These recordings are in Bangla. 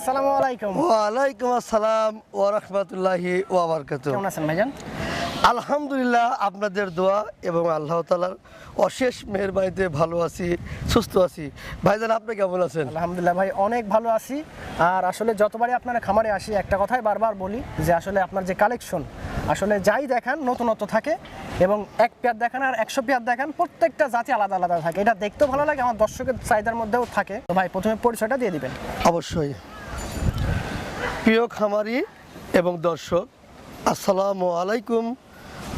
আসসালামু আলাইকুম। ওয়ালাইকুম আসসালাম ওয়া রাহমাতুল্লাহি ওয়া বারাকাতুহু। কেমন আছেন ভাইজান? আলহামদুলিল্লাহ আপনাদের দোয়া এবং আল্লাহ তাআলার অশেষ মেহেরবানিতে ভালো আছি সুস্থ আছি। ভাইজান আপনি কেমন আছেন? আলহামদুলিল্লাহ ভাই অনেক ভালো আছি। আর আসলে যতবারই আপনারা খামারে আসি একটা কথাই বারবার বলি যে আসলে আপনার যে কালেকশন আসলে যাই দেখান নতুনত্ব থাকে এবং এক পেয়ার দেখান আর একশো পেয়ার দেখান প্রত্যেকটা জাতি আলাদা আলাদা থাকে। এটা দেখতেও ভালো লাগে আমার দর্শকের চাহিদার মধ্যেও থাকে। তো ভাই প্রথমে পরিচয়টা দিয়ে দিবেন। অবশ্যই। প্রিয় খামারি এবং দর্শক, আসসালামু আলাইকুম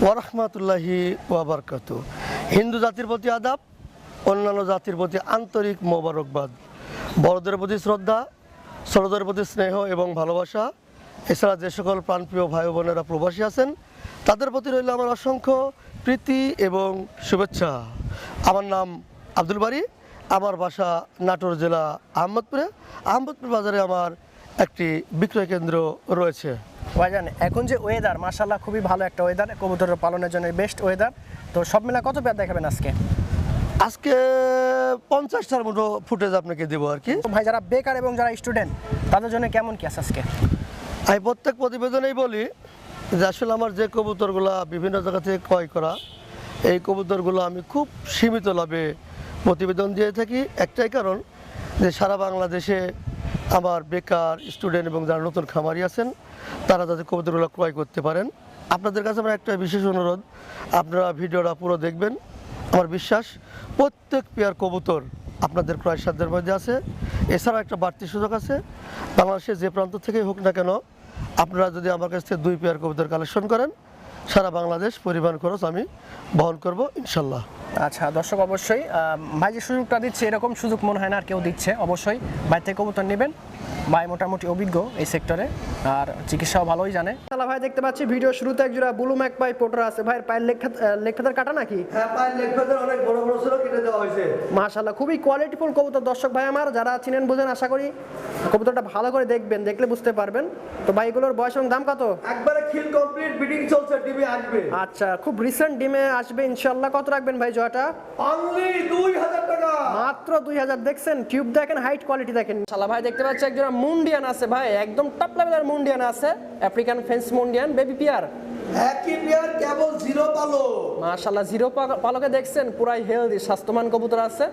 ওয়া রাহমাতুল্লাহি ওয়া হিন্দু জাতির প্রতি আদাব, অন্যান্য জাতির প্রতি আন্তরিক মোবারকবাদ। বড়দের প্রতি শ্রদ্ধা, ছোটদের প্রতি স্নেহ এবং ভালোবাসা। এছাড়া যে সকল প্রাণপ্রিয় ভাই বোনেরা প্রবাসী আছেন, তাদের প্রতি রইল আমার অসংখ্য প্রীতি এবং শুভেচ্ছা। আমার নাম আব্দুল বাড়ি আমার বাসা নাটোর জেলা আহমদপুরে। আহমদপুর বাজারে আমার একটি বিক্রয় কেন্দ্র রয়েছে। ভাইজান এখন যে ওয়েদার মাশাল্লাহ খুবই ভালো একটা ওয়েদার কবুতর পালনের জন্য বেস্ট ওয়েদার তো সব মিলা কত পেয়ার দেখাবেন আজকে? আজকে পঞ্চাশটার মতো ফুটেজ আপনাকে দেবো আর কি। ভাই যারা বেকার এবং যারা স্টুডেন্ট তাদের জন্য কেমন কি আছে আজকে? আমি প্রত্যেক প্রতিবেদনেই বলি যে আসলে আমার যে কবুতরগুলো বিভিন্ন জায়গা থেকে ক্রয় করা এই কবুতরগুলো আমি খুব সীমিত লাভে প্রতিবেদন দিয়ে থাকি। একটাই কারণ যে সারা বাংলাদেশে আমার বেকার স্টুডেন্ট এবং যারা নতুন খামারি আছেন, তারা যাতে কবুতরগুলো ক্রয় করতে পারেন। আপনাদের কাছে আমার একটা বিশেষ অনুরোধ, আপনারা ভিডিওটা পুরো দেখবেন। আমার বিশ্বাস, প্রত্যেক পেয়ার কবুতর আপনাদের ক্রয় সাধ্যের মধ্যে আছে। এছাড়াও একটা বাড়তি সুযোগ আছে। বাংলাদেশের যে প্রান্ত থেকেই হোক না কেন, আপনারা যদি আমার কাছ থেকে দুই পেয়ার কবুতর কালেকশন করেন সারা বাংলাদেশ পরিবহন খরচ আমি বহন করব ইনশাল্লাহ। আচ্ছা দর্শক অবশ্যই ভাই যে সুযোগটা দিচ্ছে এরকম সুযোগ মনে হয় না আর কেউ দিচ্ছে। অবশ্যই ভাই থেকে কবুতর নেবেন। ভাই মোটামুটি অভিজ্ঞ এই সেক্টরে আর চিকিৎসাও ভালোই জানে। তাহলে ভাই দেখতে পাচ্ছি ভিডিও শুরুতে একজোড়া ব্লু ম্যাক পাই পোটার আছে। ভাইয়ের পায়ের লেখ লেখাতার কাটা নাকি? হ্যাঁ পায়ের লেগ অনেক বড় বড় ছিল কেটে দেওয়া হয়েছে। খুবই কোয়ালিটিফুল কবুতর। দর্শক ভাই আমার যারা চিনেন বুঝেন আশা করি কবুতরটা ভালো করে দেখবেন দেখলে বুঝতে পারবেন। তো ভাইগুলোর বয়স এবং দাম কত? একবারে খিল কমপ্লিট বিডিং চলছে টিভি আসবে? আচ্ছা খুব রিসেন্ট ডিমে আসবে ইনশাল্লাহ কত রাখবেন ভাই জয়টা? অনলি দুই হাজার টাকা। মাত্র দুই হাজার। দেখছেন টিউব দেখেন হাইট কোয়ালিটি দেখেন। শালা ভাই দেখতে পাচ্ছেন একজন মুন্ডিয়ান আছে ভাই একদম টপ লেভেলের মুন্ডিয়ান আছে। আফ্রিকান ফেন্স মুন্ডিয়ান বেবি পিয়ার একই পেয়ার কেবল জিরো পালো মাশাল্লাহ জিরো পালকে দেখছেন পুরাই হেলদি স্বাস্থ্যমান কবুতর আছে।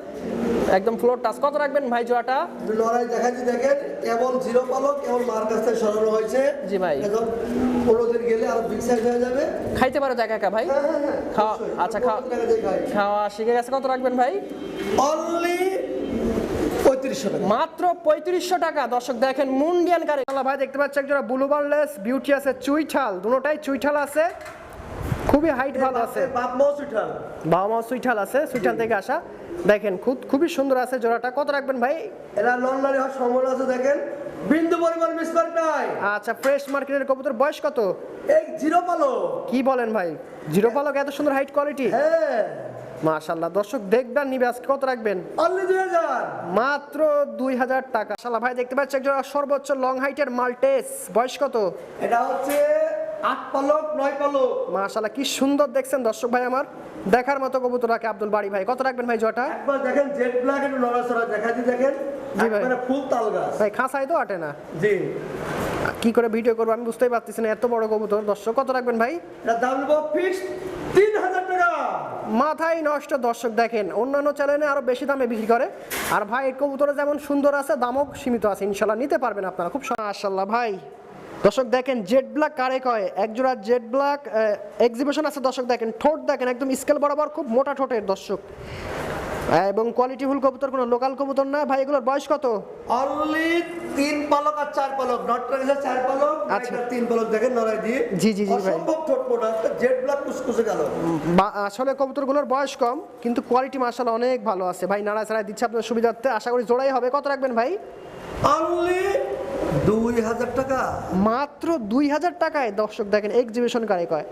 একদম ফ্লোর টাচ কত রাখবেন ভাই জোয়াটা লড়াই দেখাচ্ছি দেখেন কেবল জিরো পালো কেবল মার কাছ থেকে সরানো হয়েছে। জি ভাই। পনেরো দিন গেলে আরও বিগ সাইজ হয়ে যাবে। খাইতে পারো একা একা ভাই? খাওয়া আচ্ছা খাওয়া টাকা দিয়ে খাই খাওয়া শিখে গেছে কত রাখবেন ভাই? অনলি পঁয়ত্রিশশো টাকা। মাত্র পঁয়ত্রিশশো টাকা। দর্শক দেখেন মুন্ডিয়ান কারে ভাই দেখতে পাচ্ছি একজোড়া ব্লু বার্লেস বিউটি আছে চুইঠাল। দুটোটাই চুইঠাল আছে। খুবই হাইট ভালো আছে। বাবা মা সুইঠাল আছে সুইঠাল থেকে আসা। দেখেন খুব খুবই সুন্দর আছে জোড়াটা। কত রাখবেন ভাই? এরা লন্ডনে হওয়ার সম্ভাবনা আছে দেখেন। বিন্দু পরিমাণ মিসমার্ক নাই। আচ্ছা ফ্রেশ মার্কেটের কবুতর বয়স কত? এই জিরো পালো কি বলেন ভাই? জিরো পালক এত সুন্দর হাইট কোয়ালিটি হ্যাঁ। মাশাল্লাহ দর্শক দেখবেন নিবে আজকে কত রাখবেন? মাত্র দুই হাজার টাকা। শালা ভাই দেখতে পাচ্ছি একজন সর্বোচ্চ লং হাইটের মাল্টেস। বয়স কত? এটা হচ্ছে আট পালক নয় পালক। মাশাল্লাহ কি সুন্দর দেখছেন দর্শক ভাই আমার। দেখার মতো কবুতর রাখে আব্দুল বাড়ি ভাই। কত রাখবেন ভাই জটা একবার দেখেন জেড ব্ল্যাক একটু নড়াচড়া দেখা দি দেখেন। জি ভাই। ফুল তাল গাছ। ভাই খাঁচাই তো আটে না? জি। কি করে ভিডিও করব আমি বুঝতেই পারতেছি না এত বড় কবুতর। দর্শক কত রাখবেন ভাই? এটা দাম নেব ফিক্সড তিন হাজার মাথায় নষ্ট দর্শক দেখেন। অন্যান্য চ্যানেলে আরও বেশি দামে বিক্রি করে। আর ভাই, কবুতরে যেমন সুন্দর আছে, দামও সীমিত আছে। ইনশাল্লাহ নিতে পারবেন আপনারা। খুব মাশাল্লাহ ভাই। দর্শক দেখেন জেড ব্ল্যাক কারে কয়? একজোড়া জেড ব্ল্যাক এক্সিবিশন আছে দর্শক দেখেন, ঠোঁট দেখেন, একদম স্কেল বরাবর খুব মোটা ঠোঁটের দর্শক। এবং কোয়ালিটিফুল কবুতর কোনো লোকাল কবুতর না। ভাই এগুলোর বয়স কত? অনলি তিন পালক আর চার পালক। গেছে চার পালক আচ্ছা। তিন পালক দেখেন নড়াই দিয়ে। জি, জি, জি, ভাই। অসম্ভব ঠোঁট মোটা জেড ব্ল্যাক কুসকুসে গেল। আসলে কবুতরগুলোর বয়স কম কিন্তু কোয়ালিটি মাশাআল্লাহ অনেক ভালো আছে। ভাই নাড়া ছাড়া দিচ্ছে আপনার সুবিধার্থে। আশা করি জোড়াই হবে। কত রাখবেন ভাই? অনলি দুই হাজার টাকা। মাত্র দুই হাজার টাকায় দর্শক দেখেন এক্সিবিশন কারে কয়?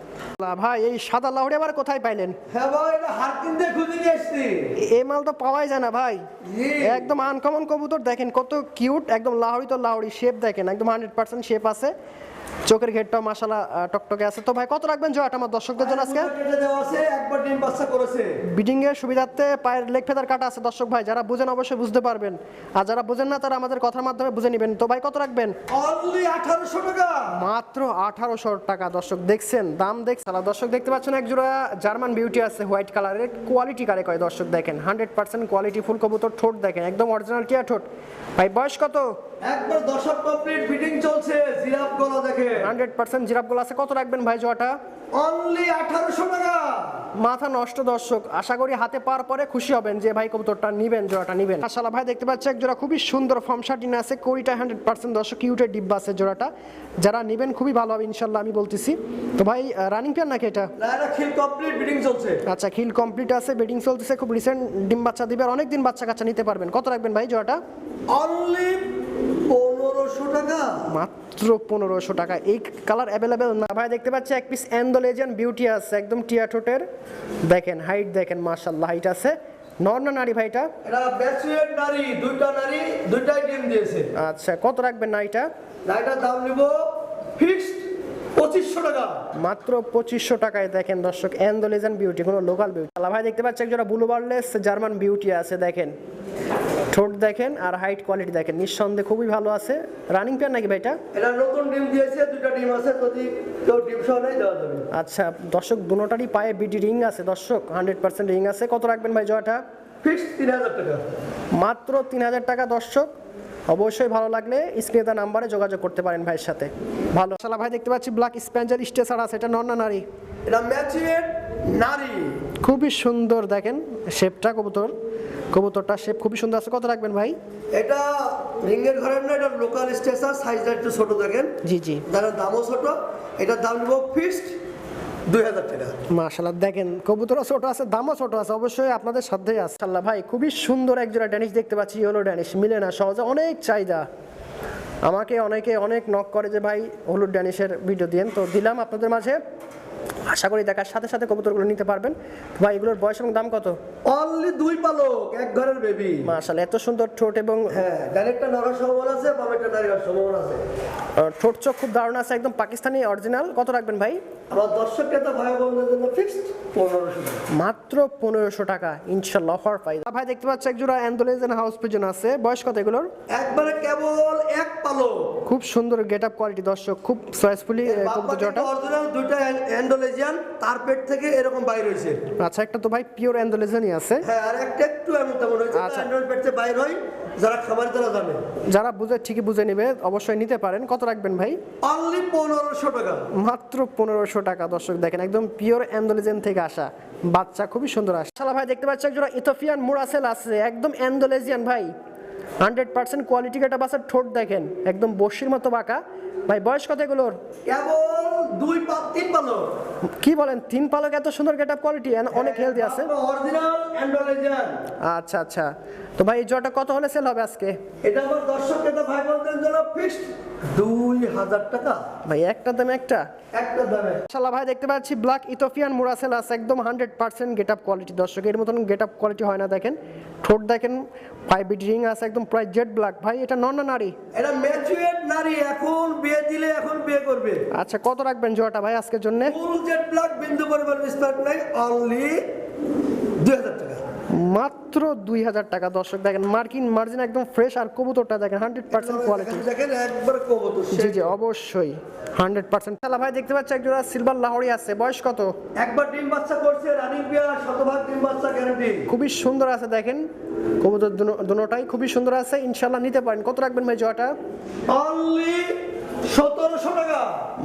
ভাই এই সাদা লাহড়ি আবার কোথায় পাইলেন? হ্যাঁ ভাই এটা হারকিন দিয়ে খুঁজে নিয়ে এসছি এ- এ মাল তো পাওয়াই যায় না ভাই। একদম আনকমন কবুতর দেখেন কত কিউট একদম লাহড়ি তো লাহড়ি শেপ দেখেন একদম হান্ড্রেড পার্সেন্ট শেপ আছে। চোখের ঘেরটাও মাসালা টকটকে আছে। তো ভাই কত রাখবেন জোয়াটা আমার দর্শকদের জন্য আজকে? কেটে দেওয়া আছে একবার ডিম বাচ্চা করেছে বিডিং এর সুবিধার্থে পায়ের লেগ ফেদার কাটা আছে দর্শক ভাই যারা বুঝেন অবশ্যই বুঝতে পারবেন। আর যারা বুঝেন না তারা আমাদের কথার মাধ্যমে বুঝে নেবেন। তো ভাই কত রাখবেন? অনলি আঠারোশো টাকা। মাত্র আঠারোশো টাকা দর্শক দেখছেন দাম দেখছেন। আর দর্শক দেখতে পাচ্ছেন এক জোড়া জার্মান বিউটি আছে হোয়াইট কালারের কোয়ালিটি কারে কয় দর্শক দেখেন? হান্ড্রেড পার্সেন্ট কোয়ালিটি ফুল কবুতর ঠোঁট দেখেন একদম অরিজিনাল টিয়া ঠোঁট। ভাই বয়স কত? একবার দশক কমপ্লিট ফিটিং চলছে জিরাফ গলা দেখে হান্ড্রেড পার্সেন্ট জিরাপগুলো আছে। কত রাখবেন ভাই জোয়াটা? অনলি টাকা। মাথা নষ্ট দর্শক আশা করি হাতে পাওয়ার পরে খুশি হবেন যে ভাই কবুতরটা নিবেন জোড়াটা নিবেন। মাশাআল্লাহ ভাই দেখতে পাচ্ছি এক জোড়া খুবই সুন্দর ফর্ম শার্টিন আছে কোরিটা হান্ড্রেড পার্সেন্ট দর্শক কিউটের ডিব্বা আছে জোড়াটা। যারা নিবেন খুবই ভালো হবে ইনশাল্লাহ আমি বলতেছি। তো ভাই রানিং পেয়ার নাকি এটা? খিল কমপ্লিট চলছে। আচ্ছা খিল কমপ্লিট আছে বেডিং চলতেছে খুব রিসেন্ট ডিম বাচ্চা দিবে আর অনেক দিন বাচ্চা কাচ্চা নিতে পারবেন। কত রাখবেন ভাই জোড়াটা? অনলি পনেরোশো টাকা। মাত্র পনেরোশো টাকা। এই কালার অ্যাভেলেবেল না। ভাই দেখতে পাচ্ছি এক পিস অ্যান্ডোলেজিয়ান বিউটি আছে একদম টিয়া ঠোঁটের। দেখেন হাইট দেখেন মার্শাল্লাহ হাইট আছে। নর না নারী ভাইটা এটা? ব্যাচুয়েট নারী দুইটা নারী দুইটাই ডিম দিয়েছে। আচ্ছা কত রাখবেন লাইটার দাম নিব ফিক্সড পঁচিশশো টাকা। মাত্র পঁচিশশো টাকায় দেখেন দর্শক অ্যান্ডোলেজিয়ান বিউটি কোনো লোকাল বিউটি ভাই দেখতে পাচ্ছি একজোড়া ব্লু বার্লেস জার্মান বিউটি আছে দেখেন। ঠোঁট দেখেন আর হাইট কোয়ালিটি দেখেন। নিঃসন্দেহে খুবই ভালো আছে। রানিং পেয়ার নাকি ভাইটা এটা? নতুন ডিম দিয়েছে দুইটা ডিম আছে যদি কেউ ডিম সহ নেই দেওয়া যাবে। আচ্ছা দর্শক দুটোটারই পায়ে বিডি রিং আছে। দর্শক হান্ড্রেড পার্সেন্ট রিং আছে। কত রাখবেন ভাই জয়টা? ফিক্সড তিন হাজার টাকা। মাত্র তিন হাজার টাকা দর্শক। অবশ্যই ভালো লাগলে স্ক্রিনে তার নাম্বারে যোগাযোগ করতে পারেন ভাইয়ের সাথে। ভালো। সালা ভাই দেখতে পাচ্ছি ব্ল্যাক স্প্যাঞ্জার স্টেসার আছে। এটা নর না নারী? এটা ম্যাচুয়েট নারী। খুবই সুন্দর দেখেন শেপটা কবুতর। কবুতরটা শেপ খুবই সুন্দর আছে। কত রাখবেন ভাই? এটা রিঙ্গের ঘরের না এটা লোকাল স্টেশন সাইজটা একটু ছোট দেখেন। জি জি। যারা দামও ছোট। এটার দাম নিব ফিক্সড মাশাল্লাহ দেখেন কবুতরও ছোট আছে দামও ছোট আছে অবশ্যই আপনাদের সাধ্যই আছে। আল্লাহ ভাই খুবই সুন্দর এক জোড়া ড্যানিশ দেখতে পাচ্ছি ইয়েলো ড্যানিশ মিলে না সহজে অনেক চাহিদা। আমাকে অনেকে অনেক নক করে যে ভাই হলুদ ড্যানিশের ভিডিও দিন তো দিলাম আপনাদের মাঝে। আশা করি দেখার সাথে সাথে কবুতরগুলো নিতে পারবেন। ভাই এগুলোর বয়স এবং দাম কত? অনলি দুই পালক এক ঘরের বেবি মাশাল্লাহ এত সুন্দর ঠোঁট এবং হ্যাঁ ডাইরেক্টটা নরার সম্ভাবনা আছে বামেরটা নারী সম্ভাবনা আছে। ঠোঁট চোখ খুব দারুণ আছে একদম পাকিস্তানি অরিজিনাল কত রাখবেন ভাই? আমার দর্শককে তো ভাই বোনদের জন্য ফিক্সড পনেরোশো মাত্র পনেরোশো টাকা ইনশাল্লাহ অফার পাই ভাই দেখতে পাচ্ছি এক জোড়া অ্যান্ডোলেজেন হাউস পিজন আছে। বয়স কত এগুলোর? একবারে কেবল এক পালক। খুব সুন্দর গেট আপ কোয়ালিটি দর্শক খুব চয়েসফুলি কবুতর জোড়াটা। অরিজিনাল দুইটা অ্যান্ডোলেজিয়ান তার পেট থেকে এরকম বাইর হয়েছে। আচ্ছা একটা তো ভাই পিওর আছে। হ্যাঁ আর একটা একটু এমন তেমন হয়েছে আচ্ছা। পেট থেকে বাইর হয় যারা খাবার তারা জানে। যারা বুঝে ঠিকই বুঝে নেবে অবশ্যই নিতে পারেন। কত রাখবেন ভাই? অনলি পনেরোশো টাকা। মাত্র পনেরোশো টাকা দর্শক দেখেন একদম পিওর অ্যান্ডোলেজেন থেকে আসা। বাচ্চা খুবই সুন্দর আসে। শালা ভাই দেখতে পাচ্ছি একজোড়া ইথোপিয়ান মুরাসেল আছে একদম অ্যান্ডোলেজিয়ান ভাই। হান্ড্রেড পার্সেন্ট কোয়ালিটি কাটা বাসার ঠোঁট দেখেন একদম বসির মতো বাঁকা। ভাই বয়স কত এগুলোর? কেবল দুই তিন পালক। কি বলেন তিন পালক এত সুন্দর গেট আপ কোয়ালিটি অনেক হেলদি আছে। অরিজিনাল অ্যান্ডোলেজিয়ান আচ্ছা আচ্ছা। তো ভাই এই জটা কত হলে সেল হবে আজকে? এটা আমার দর্শককে তো ভাই বোনদের জন্য ফিক্সড দুই হাজার টাকা। ভাই একটা দামে একটা? একটা দামে। শালা ভাই দেখতে পাচ্ছি ব্ল্যাক ইথোপিয়ান মুরাসেল আছে একদম hundred percent get up quality দর্শক এর মতন গেট আপ কোয়ালিটি হয় না দেখেন। ঠোঁট দেখেন ফাইভ বিট রিং আছে একদম প্রায় জেড ব্ল্যাক ভাই এটা নন না নারী? এটা ম্যাচুয়েট নারী এখন বিয়ে দিলে এখন বিয়ে করবে। আচ্ছা কত রাখবেন জোয়াটা ভাই আজকের জন্য? ফুল জেট ব্ল্যাক বিন্দু পরিমাণ স্পার্ক নাই অনলি দুই হাজার টাকা। মাত্র দুই হাজার টাকা। দর্শক দেখেন মার্কিন মার্জিন একদম ফ্রেশ আর কবুতরটা দেখেন হান্ড্রেড পার্সেন্ট কোয়ালিটি দেখেন একবার কবুতর জি জি অবশ্যই হান্ড্রেড পার্সেন্ট। শালা ভাই দেখতে পাচ্ছি একজোড়া সিলভার লাহরি আছে। বয়স কত? একবার ডিম বাচ্চা করছে রানিং বিয়ার শতভাগ ডিম বাচ্চা গ্যারান্টি খুবই সুন্দর আছে দেখেন কবুতর দুনোটাই খুবই সুন্দর আছে। ইনশাল্লাহ নিতে পারেন। কত রাখবেন ভাই জোয়াটা অনলি সতেরোশো টাকা।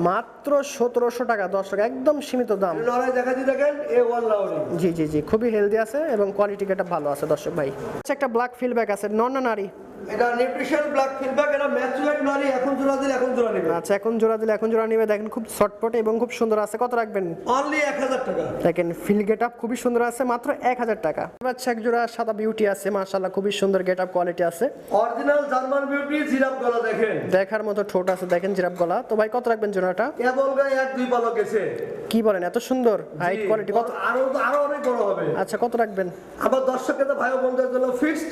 মাত্র সতেরোশো টাকা দর্শক একদম সীমিত দাম। লড়াই দেখাচ্ছি দেখেন এ ওয়ান লাউরি জি জি জি খুবই হেলদি আছে এবং কোয়ালিটি এটা ভালো আছে দর্শক ভাই। আচ্ছা একটা ব্ল্যাক ফিলব্যাক আছে নন নারী? এটা নিউট্রিশন ব্ল্যাক ফিডব্যাক এটা ম্যাচুয়েট নারী এখন জোড়া দিলে এখন জোড়া নেবে। আচ্ছা এখন জোড়া দিলে এখন জোড়া নিবে দেখেন খুব শর্টপট এবং খুব সুন্দর আছে কত রাখবেন? অনলি এক হাজার টাকা। দেখেন ফিল গেট খুবই সুন্দর আছে মাত্র এক হাজার টাকা। এক জোড়া সাদা বিউটি আছে মাশাল্লাহ খুবই সুন্দর গেট কোয়ালিটি আছে। অরিজিনাল জার্মান বিউটি জিরাফ গলা দেখেন। দেখার মতো ঠোঁট আছে দেখেন জিরাপ গলা। তো ভাই কত রাখবেন জোড়াটা? কেবল গায়ে এক দুই পালক গেছে কি বলেন এত সুন্দর? হাইট কোয়ালিটি কত? আরও আরও অনেক বড় হবে। আচ্ছা কত রাখবেন? আমার দর্শককে ভাই ও বোনদের জন্য ফিক্সড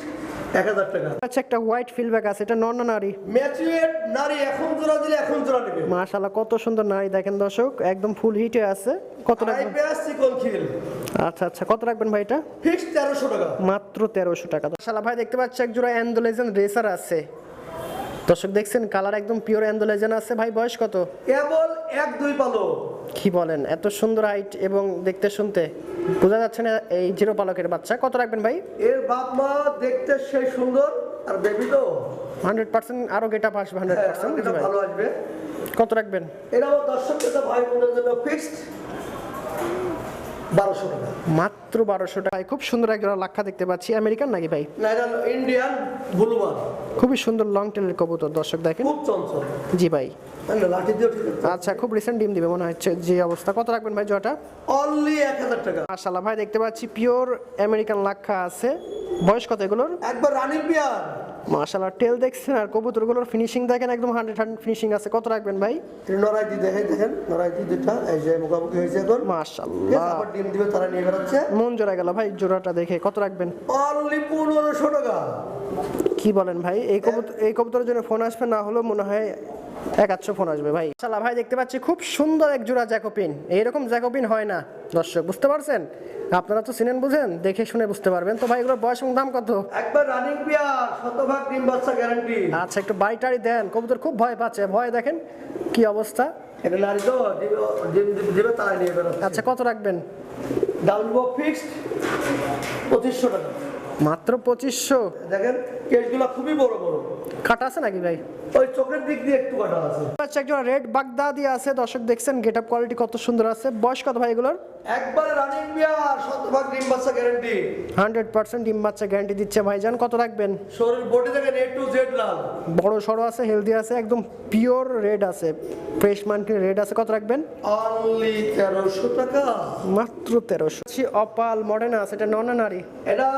এক হাজার টাকা। আচ্ছা একটা হোয়াইট ফিলব্যাক আছে এটা নর না নারী? ম্যাচুয়েট নারী এখন জোড়া দিলে এখন জোড়া নেবে। মাশাআল্লাহ কত সুন্দর নারী দেখেন দর্শক একদম ফুল হিটে আছে। কত রাখবেন? আচ্ছা আচ্ছা কত রাখবেন ভাই এটা? ফিক্স তেরোশো টাকা। মাত্র তেরোশো টাকা। মাশাআল্লাহ ভাই দেখতে পাচ্ছি এক জোড়া অ্যান্ডোলেজেন রেসার আছে। দর্শক দেখছেন কালার একদম পিওর অ্যান্ডোলেজেন আছে। ভাই বয়স কত? কেবল এক দুই পালো। কি বলেন এত সুন্দর হাইট এবং দেখতে শুনতে। বোঝা যাচ্ছে না এই জিরো পালকের বাচ্চা। কত রাখবেন ভাই? এর বাপ মা দেখতে সেই সুন্দর। আর বেবি তো? হান্ড্রেড পার্সেন্ট আরও গেট আপ আসবে হান্ড্রেড হ্যাঁ, পার্সেন্ট ভালো আসবে। কত রাখবেন? এরাও দর্শক ভাই বোনদের জন্য ফিক্সড বারোশো টাকা। মাত্র বারোশো টাকায় খুব সুন্দর এক জোড়া লাক্ষা দেখতে পাচ্ছি। আমেরিকান নাকি ভাই? ইন্ডিয়ান খুবই সুন্দর লং টেলের কবুতর দর্শক দেখেন। খুব চঞ্চল জি ভাই। আচ্ছা খুব রিসেন্ট ডিম দিবে মনে হচ্ছে যে অবস্থা। কত রাখবেন ভাই জোয়াটা অনলি এক হাজার টাকা। মাশাল্লাহ ভাই দেখতে পাচ্ছি পিওর আমেরিকান লাক্ষা আছে। বয়স কত এগুলোর? একবার রানিং পিয়ার। মাশাল্লাহ টেল দেখছেন আর কবুতরগুলোর ফিনিশিং দেখেন একদম হান্ড্রেড হান্ড্রেড ফিনিশিং আছে। কত রাখবেন ভাই? নরাইটি দেখেন দুটা এই যে মুখামুখি হয়েছে এখন। ঠিক মাশাল্লাহ আবার ডিম দিবে তারা নিয়ে বেরোচ্ছে মন জোড়া গেল ভাই জোড়াটা দেখে। কত রাখবেন? অনলি পনেরোশো টাকা। কি বলেন ভাই? এই কবুতর এই কবুতরের জন্য ফোন আসবে? না হলেও মনে হয় এক আধশো ফোন আসবে ভাই। শালা ভাই দেখতে পাচ্ছি খুব সুন্দর এক জোড়া জ্যাকোপিন এইরকম জ্যাকোপিন হয় না। দর্শক বুঝতে পারছেন? আপনারা তো চিনেন বুঝেন? দেখে শুনে বুঝতে পারবেন। তো ভাই এগুলোর বয়স এবং দাম কত? একবার রানিং পিয়ার শতভাগ ডিম বাচ্চা গ্যারান্টি আচ্ছা একটু বাড়ি টাড়ি দেন। কবুতর খুব ভয় পাচ্ছে। ভয় দেখেন কি অবস্থা? আচ্ছা কত রাখবেন? ডাউন ফিক্সড পঁচিশশো টাকা। মাত্র পঁচিশশো। দেখেন কেসগুলো খুবই বড় বড়। কাটা আছে নাকি ভাই? ওই চোখের দিক দিয়ে একটু কাটা আছে। আচ্ছা একজন রেড বাগদাদি আছে। দর্শক দেখছেন গেট আপ কোয়ালিটি কত সুন্দর আছে। বয়স কত ভাই এগুলোর? একবারে রানিং পিয়ার শতভাগ ডিম বাচ্চা গ্যারান্টি হান্ড্রেড পার্সেন্ট ডিম বাচ্চা গ্যারান্টি দিচ্ছে ভাইজান। কত রাখবেন? শরীর বডি দেখেন এ টু জেড লাল। বড় সড়ো আছে হেলদি আছে একদম পিওর রেড আছে। ফ্রেশ মানকি রেড আছে। কত রাখবেন? অনলি তেরোশো টাকা। মাত্র তেরোশো। অপাল মডার্ন আছে এটা নন নারী এটা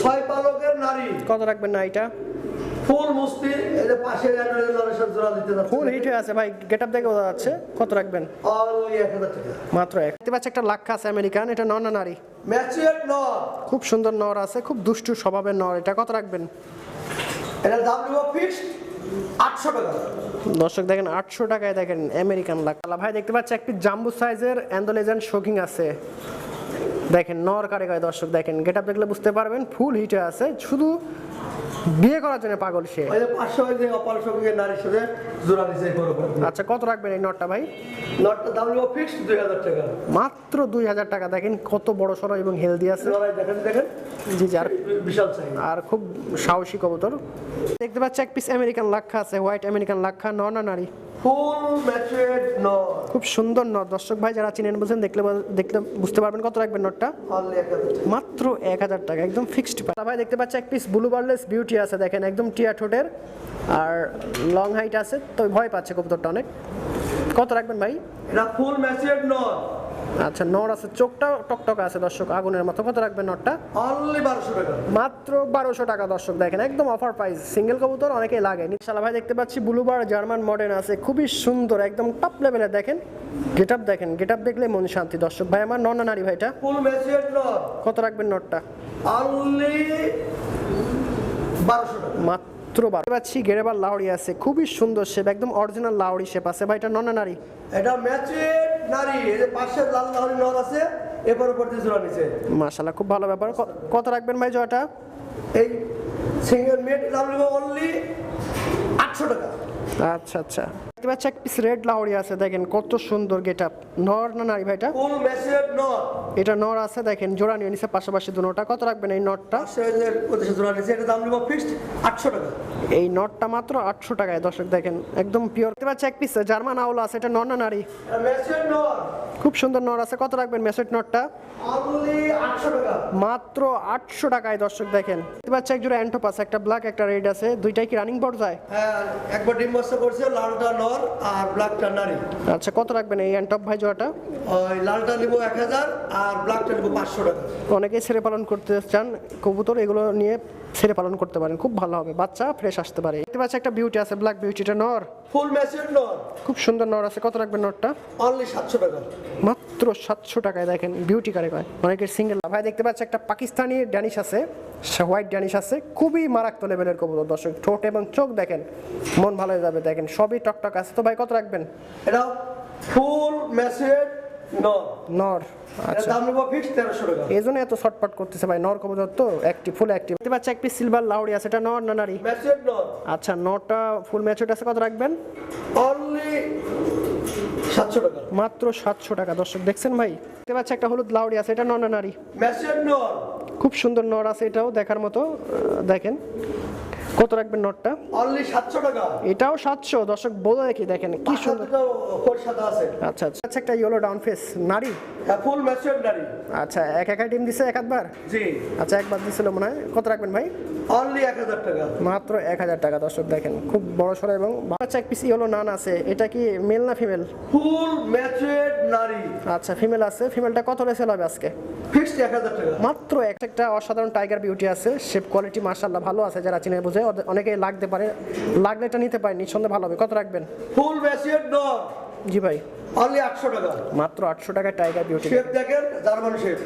ছয় পালকের নারী। কত রাখবেন না এটা? ফুল মুস্তি এই যে পাশে নরেশ্বর জোড়া দিতে যাচ্ছে। ফুল হিট হয়ে আছে ভাই দেখে বোঝা যাচ্ছে। কত রাখবেন? অনলি টাকা। মাত্র এক। দেখতে পাচ্ছি একটা লাক্ষা আছে আমেরিকান এটা নন নারী? নর। খুব সুন্দর নর আছে খুব দুষ্টু স্বভাবের নর এটা কত রাখবেন? এটার দাম নিব ফিক্সড আটশো টাকা। দর্শক দেখেন আটশো টাকায় দেখেন আমেরিকান লাক্ষা ভাই দেখতে পাচ্ছি একটি জাম্বু সাইজের অ্যান্ডোলেজেন শোকিং আছে। দেখেন নরকারে গায়ে দর্শক দেখেন গেট আপ দেখলে বুঝতে পারবেন ফুল হিটে আছে শুধু বিয়ে করার জন্য পাগল সে? ওই যে পাঁচশো ওই যে অপার নারীর সাথে জোড়া দিচ্ছে আচ্ছা কত রাখবেন এই নটটা ভাই? নটটার দাম নিব ফিক্সড দুই হাজার টাকা। মাত্র দুই হাজার টাকা। দেখেন কত বড় সড়ো এবং হেলদি আছে। দেখেন দেখেন। জি জি আর বিশাল চাই আর খুব সাহসী কবুতর। দেখতে পাচ্ছি এক পিস আমেরিকান লাক্ষা আছে হোয়াইট আমেরিকান লাক্ষা নর না নারী? খুব সুন্দর নর। দর্শক ভাই যারা চিনেন বুঝেন দেখলে দেখলে বুঝতে পারবেন কত রাখবেন নটটা। মাত্র এক হাজার টাকা একদম ফিক্সড ভাই দেখতে পাচ্ছি এক পিস ব্লু বার্লেস বিউটি আছে দেখেন একদম টিয়া ঠোঁটের আর লং হাইট আছে তো ভয় পাচ্ছে কবুতরটা অনেক। কত রাখবেন ভাই? এটা ফুল ম্যাচুয়েড নর। আচ্ছা নর আছে চোখটাও টকটক আছে দর্শক আগুনের মতো। কত রাখবেন নটটা অনলি বারোশো টাকা। মাত্র বারোশো টাকা দর্শক দেখেন একদম অফার প্রাইস সিঙ্গেল কবুতর অনেকেই লাগে। নিশালা ভাই দেখতে পাচ্ছি ব্লুবার জার্মান মডার্ন আছে খুবই সুন্দর একদম টপ লেভেলের দেখেন। গেট আপ দেখেন গেট আপ দেখলে মন শান্তি দর্শক। ভাই আমার নন নারী ভাইটা ফুল ম্যাচুয়েড নর। কত রাখবেন নটটা অনলি মাত্র বারো পাচ্ছি গেরেবার লাউড়ি আছে খুবই সুন্দর শেপ একদম অরিজিনাল লাউড়ি শেপ আছে। ভাইটা নন নারী? এটা ম্যাচিউর নারী এই যে পাশে লাল লাউড়ি নর আছে এরপর উপর দিয়ে জোড়া নিচে মাশাআল্লাহ খুব ভালো ব্যাপার। কত রাখবেন ভাই জয়টা? এই সিঙ্গেল মেট দাম নেব অনলি আটশো টাকা। আচ্ছা আচ্ছা। দেখতে পাচ্ছি এক পিস রেড লাউড়ি আছে দেখেন কত সুন্দর গেট আপ নর না নারী ভাইটা ফুল নর? এটা নর আছে দেখেন জোড়া নিয়ে নিছে পাশাপাশি দুটোটা কত রাখবেন এই নটটা জোড়া এটা দাম নেব ফিক্সড টাকা। এই নটটা মাত্র আটশো টাকায় দর্শক দেখেন একদম পিওর দেখতে পাচ্ছি এক পিস জার্মান আউল আছে এটা নর না নারী? খুব সুন্দর নর আছে কত রাখবেন মেসেট নটটা মাত্র আটশো টাকায় দর্শক দেখেন। দেখতে পাচ্ছি এক জোড়া অ্যান্টোপ একটা ব্ল্যাক একটা রেড আছে দুইটাই কি রানিং পর্যায়ে হ্যাঁ একবার ডিম বস্তা করছে লালটা নর আর ব্ল্যাকটা নারী। আচ্ছা কত রাখবেন এই অ্যান্টপ ভাই জোড়াটা? ওই লালটা নিব এক হাজার আর ব্ল্যাকটা নিব পাঁচশো টাকা। অনেকেই ছেড়ে পালন করতে চান কবুতর এগুলো নিয়ে ছেড়ে পালন করতে পারেন খুব ভালো হবে বাচ্চা ফ্রেশ আসতে পারে। দেখতে পাচ্ছি একটা বিউটি আছে ব্ল্যাক বিউটিটা নর। ফুল ম্যাচুয়েড নর। খুব সুন্দর নর আছে কত রাখবেন নরটা? অনলি সাতশো টাকা। মাত্র মাত্র সাতশো টাকায় দেখেন বিউটি কারে কয়। অনেকের সিঙ্গেল ভাই দেখতে পাচ্ছি একটা পাকিস্তানি ড্যানিশ আছে হোয়াইট ড্যানিশ আছে খুবই মারাত্মক লেভেলের কবুতর দর্শক ঠোঁট এবং চোখ দেখেন মন ভালো হয়ে যাবে দেখেন সবই টকটক আছে। তো ভাই কত রাখবেন? এটা ফুল মেসেজ নর। নর আচ্ছা। দাম নেব ফিক্স তেরোশো টাকা। এই জন্য এত শর্টপাট করতেছে ভাই নর কবুতর তো অ্যাক্টিভ ফুল অ্যাক্টিভ দেখতে পাচ্ছি এক পিস সিলভার লাউড়ি আছে এটা নর না নারী? মেসেজ নর। আচ্ছা নটা ফুল ম্যাচুড আছে কত রাখবেন? অনলি সাতশো টাকা। মাত্র সাতশো টাকা দর্শক দেখছেন ভাই? দেখতে পাচ্ছি একটা হলুদ লাউড়ি আছে এটা নর নর। খুব সুন্দর নর আছে এটাও দেখার মতো দেখেন। কত রাখবেন নটটা? অনলি সাতশো টাকা। এটাও সাতশো। দর্শক বলে দেখি দেখেন কি সুন্দর। আছে। আচ্ছা আচ্ছা। আচ্ছা একটা ইয়েলো ডাউন ফেস নারী? ফুল মেসেজ নারী। আচ্ছা এক একা ডিম দিছে এক আধবার জি। আচ্ছা একবার দিছিল মনে হয়। কত রাখবেন ভাই? অনলি এক হাজার টাকা। মাত্র এক হাজার টাকা দর্শক দেখেন। খুব বড় সড়ো এবং আচ্ছা এক পিস ইয়েলো নান আছে। এটা কি মেল না ফিমেল ফুল ম্যাচেড নারী। আচ্ছা ফিমেল আছে। ফিমেলটা কত রেসেল হবে আজকে? ফিক্সড এক হাজার টাকা। মাত্র একটা অসাধারণ টাইগার বিউটি আছে। শেপ কোয়ালিটি মার্শাল্লাহ ভালো আছে যারা চিনে বুঝে। অনেকে লাগতে পারে। লাগলে এটা নিতে পারে নিঃসন্দেহে ভালো হবে। কত রাখবেন? ফুল ম্যাচেড নর জি ভাই। অনলি আটশো টাকা। মাত্র আটশো টাকায় টাইগার বিউটি শেপ দেখেন জার্মান শেপ